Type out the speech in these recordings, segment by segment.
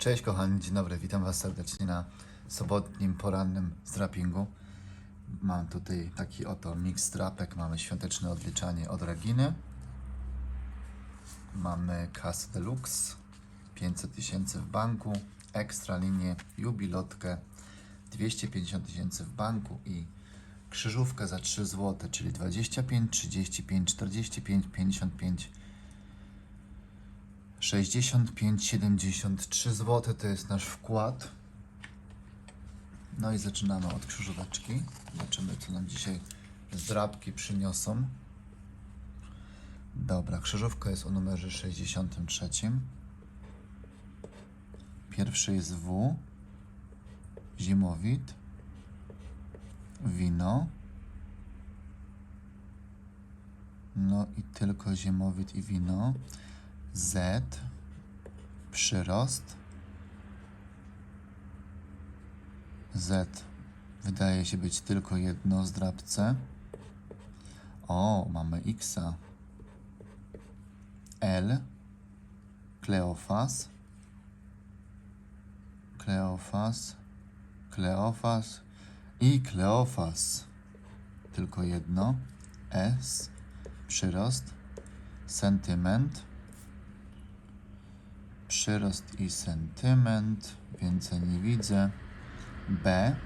Cześć kochani, dzień dobry, witam Was serdecznie na sobotnim porannym strapingu. Mam tutaj taki oto mix strapek, mamy świąteczne odliczanie od Reginy. Mamy kasę deluxe, 500 tysięcy w banku, ekstra linię, jubilotkę, 250 tysięcy w banku i krzyżówkę za 3 zł, czyli 25, 35, 45, 55, 65,73 zł to jest nasz wkład. No i zaczynamy od krzyżóweczki. Zobaczymy, co nam dzisiaj zdrabki przyniosą. Dobra, krzyżówka jest o numerze 63. Pierwszy jest W. Zimowit. Wino. No i tylko zimowit i wino. Z, przyrost. Z wydaje się być tylko jedno zdrabce. O, mamy Xa. L, Kleofas. Kleofas, Kleofas i Kleofas. Tylko jedno. S, przyrost. Sentyment przyrost i sentyment, więcej nie widzę. B,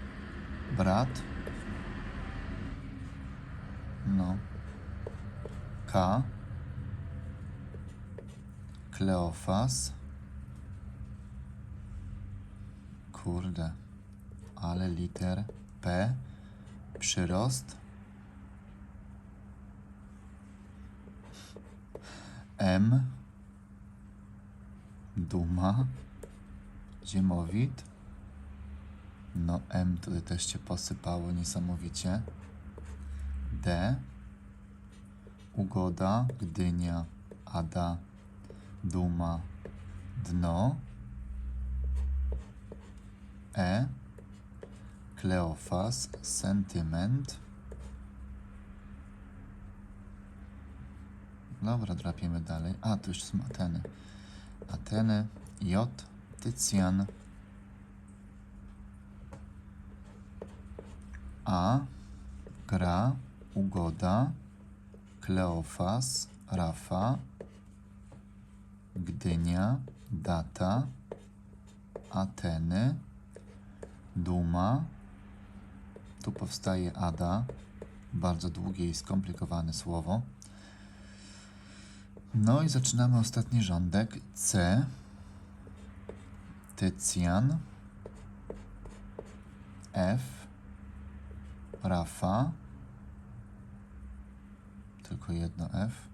brat. No. K, Kleofas. Kurde, ale liter P, przyrost. M, Duma, Ziemowit. No M tutaj też się posypało niesamowicie. D, Ugoda, Gdynia, Ada, Duma, Dno. E, Kleofas, Sentyment. Dobra, drapiemy dalej. A, tu już są Ateny. Ateny, J, Tycjan, A, Gra, Ugoda, Kleofas, Rafa, Gdynia, Data, Ateny, Duma, tu powstaje Ada, bardzo długie i skomplikowane słowo. No i zaczynamy ostatni rządek. C. Tycjan. F. Rafa. Tylko jedno F.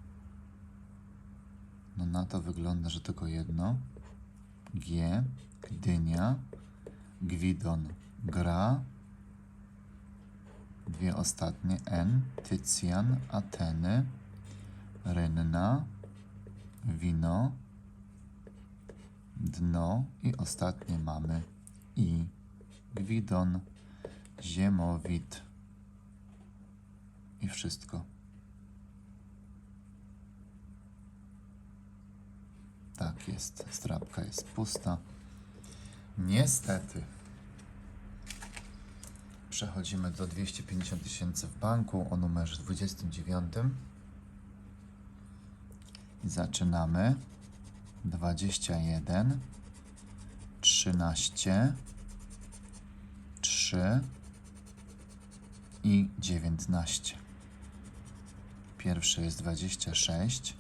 No na to wygląda, że tylko jedno. G. Gdynia. Gwidon. Gra. Dwie ostatnie. N. Tycjan. Ateny. Rynna wino, dno i ostatnie mamy i gwidon, ziemowit i wszystko. Tak jest, strapka jest pusta. Niestety. Przechodzimy do 250 tysięcy w banku o numerze 29. I zaczynamy. 21, 13, 3 i 19. Pierwsze jest 26,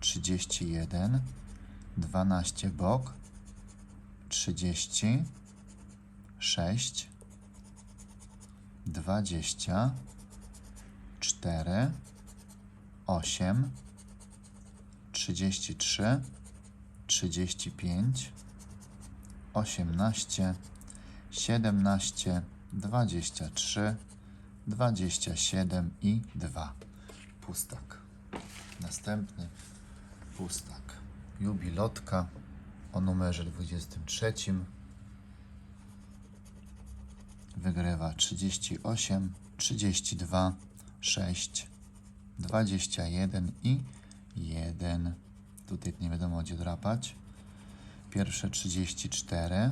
31, 12 bok, 30, 6, 20, 4, 8, 33, 35, 18, 17, 23, 27 i 2. Pustak. Następny pustak. Jubilotka o numerze 23. Wygrywa 38, 32, 6, 21 i 1. Tutaj nie wiadomo gdzie drapać. Pierwsze 34,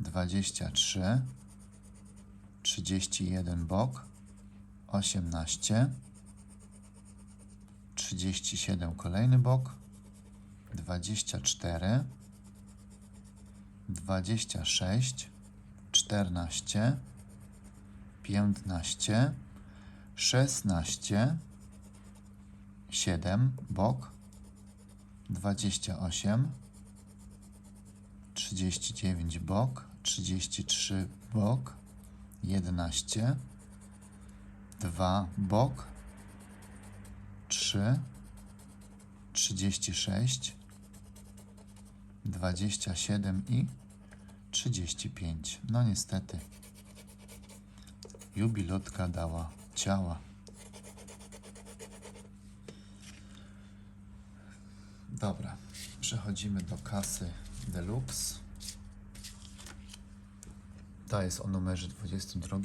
23, 31 bok, 18, 37 kolejny bok, 24, 26, 14, 15, 16, 7 bok, 28, 39 bok, 33 bok, 11, 2 bok, 3, 36, 27 i 35. No niestety, jubilotka dała ciała. Dobra, przechodzimy do kasy Deluxe. Ta jest o numerze 22.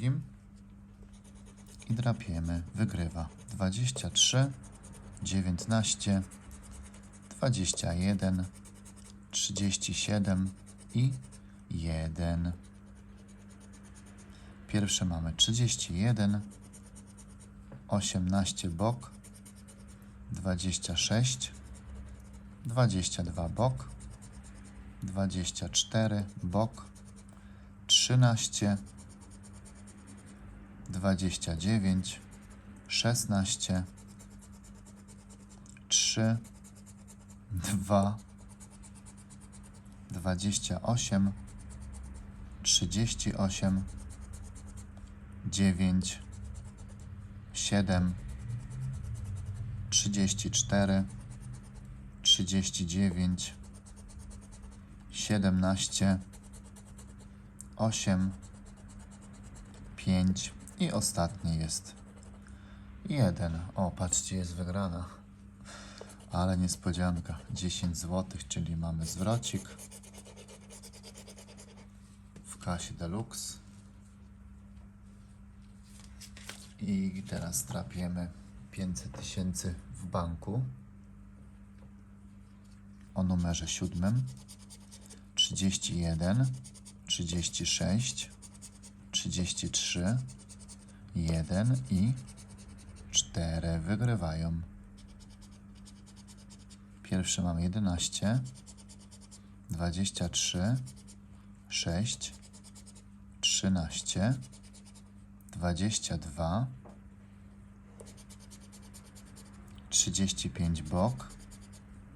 I drapiemy. Wygrywa 23, 19, 21, 37 i 1. Pierwsze mamy 31, 18 bok, 26, 22 bok, 24 bok, 13, 29, 16, 3, 2, 28, 38, 9, 7, 34, 39, 17, 8, 5 i ostatnie jest 1. O, patrzcie, jest wygrana. Ale niespodzianka. 10 zł, czyli mamy zwrocik w kasie Deluxe. I teraz trapiemy 500 tysięcy w banku o numerze 7 31 36 33 1 i 4 wygrywają. Pierwsze mamy 11 23 6 13 22 35 bok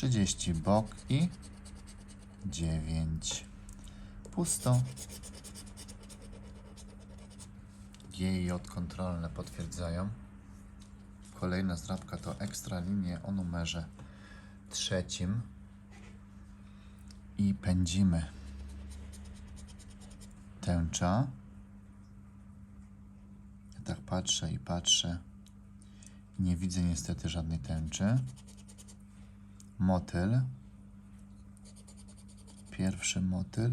30 bok i 9 pusto. G i J kontrolne potwierdzają. Kolejna zdrabka to ekstra linie o numerze trzecim. I pędzimy. Tęcza. Ja tak patrzę i patrzę. Nie widzę niestety żadnej tęczy motyl. Pierwszy motyl.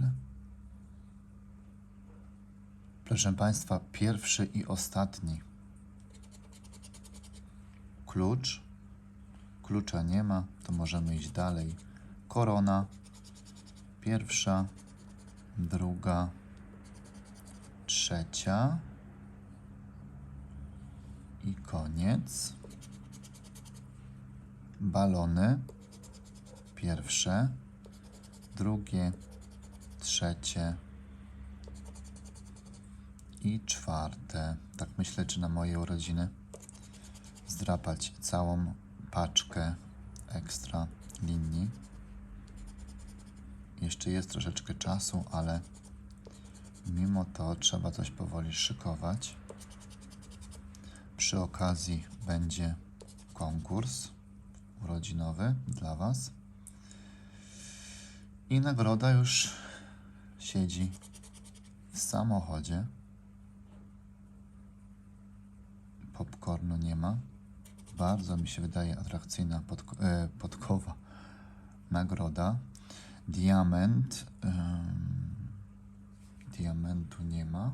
Proszę Państwa pierwszy i ostatni. Klucz. Klucza nie ma, to możemy iść dalej. Korona, pierwsza, druga, trzecia. I koniec. Balony, pierwsze, drugie, trzecie i czwarte. Tak myślę, czy na moje urodziny zdrapać całą paczkę ekstra linii. Jeszcze jest troszeczkę czasu, ale mimo to trzeba coś powoli szykować. Przy okazji będzie konkurs urodzinowy dla Was. I nagroda już siedzi w samochodzie. Popcornu nie ma. Bardzo mi się wydaje atrakcyjna podko- e, podkowa. Nagroda. Diament. diamentu nie ma.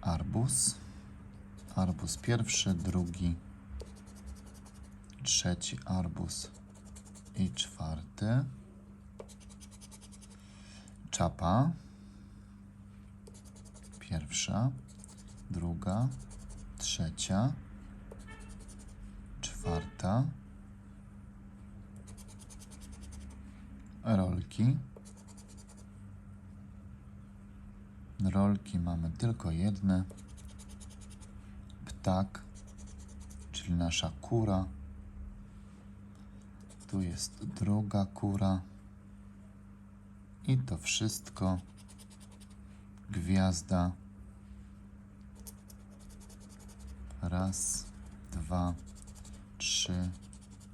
Arbus. Arbus pierwszy, drugi, trzeci arbus i czwarty. Czapa. Pierwsza, druga, trzecia, czwarta. Rolki. Rolki mamy tylko jedne. Ptak, czyli nasza kura. Tu jest druga kura. I to wszystko. Gwiazda. Raz, dwa, trzy,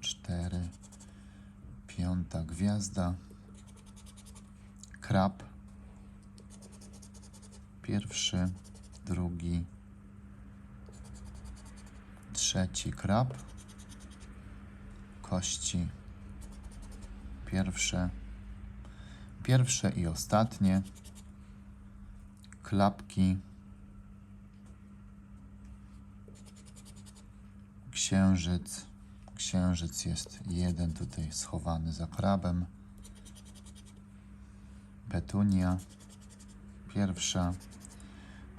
cztery. Piąta gwiazda. Krab. Pierwszy, drugi, trzeci krab. Kości. Pierwsze. Pierwsze i ostatnie. Klapki. Księżyc. Księżyc jest jeden tutaj schowany za krabem. Petunia. Pierwsza.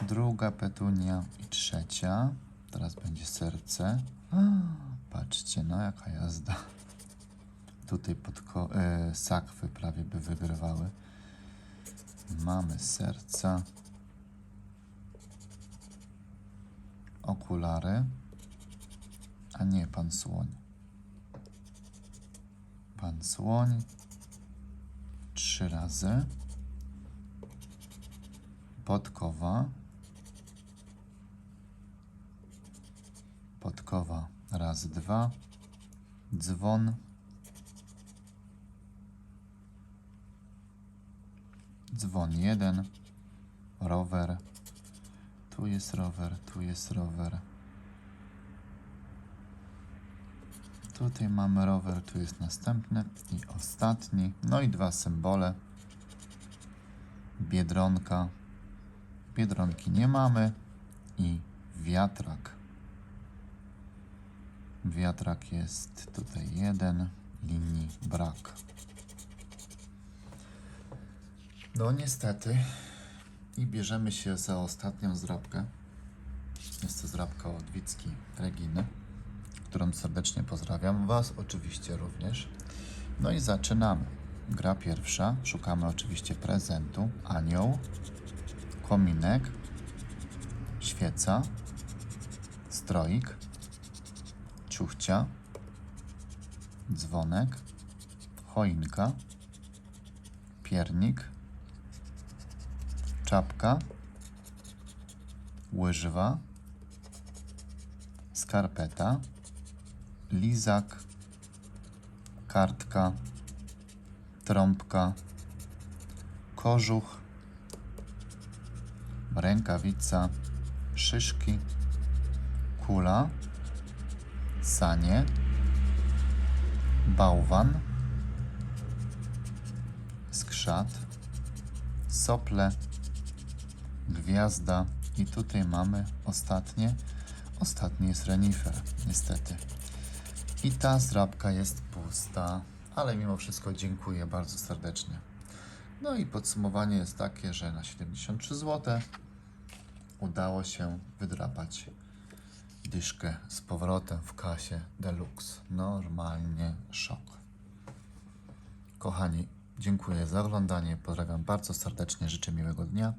Druga petunia i trzecia. Teraz będzie serce. Patrzcie, no jaka jazda. Tutaj podko- e, sakwy prawie by wygrywały. Mamy serca. Okulary. A nie, pan słoń. Pan słoń. Trzy razy. Podkowa. Podkowa raz, dwa. Dzwon. Dzwon jeden. Rower. Tu jest rower, tu jest rower. Tutaj mamy rower, tu jest następny i ostatni. No i dwa symbole. Biedronka. Biedronki nie mamy. I wiatrak. Wiatrak jest tutaj jeden, linii brak. No niestety. I bierzemy się za ostatnią zdrabkę. Jest to zdrabka od Wicki Reginy, którą serdecznie pozdrawiam. Was oczywiście również. No i zaczynamy. Gra pierwsza. Szukamy oczywiście prezentu. Anioł, kominek, świeca, stroik, ciuchcia, dzwonek, choinka, piernik, czapka, łyżwa, skarpeta, lizak, kartka, trąbka, kożuch, rękawica, szyszki, kula, sanie, bałwan, skrzat, sople, gwiazda i tutaj mamy ostatnie. Ostatni jest renifer, niestety. I ta zdrabka jest pusta, ale mimo wszystko dziękuję bardzo serdecznie. No i podsumowanie jest takie, że na 73 zł udało się wydrapać dyszkę z powrotem w kasie Deluxe. Normalnie szok. Kochani, dziękuję za oglądanie. Pozdrawiam bardzo serdecznie, życzę miłego dnia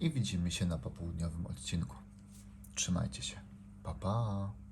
i widzimy się na popołudniowym odcinku. Trzymajcie się. Pa, pa.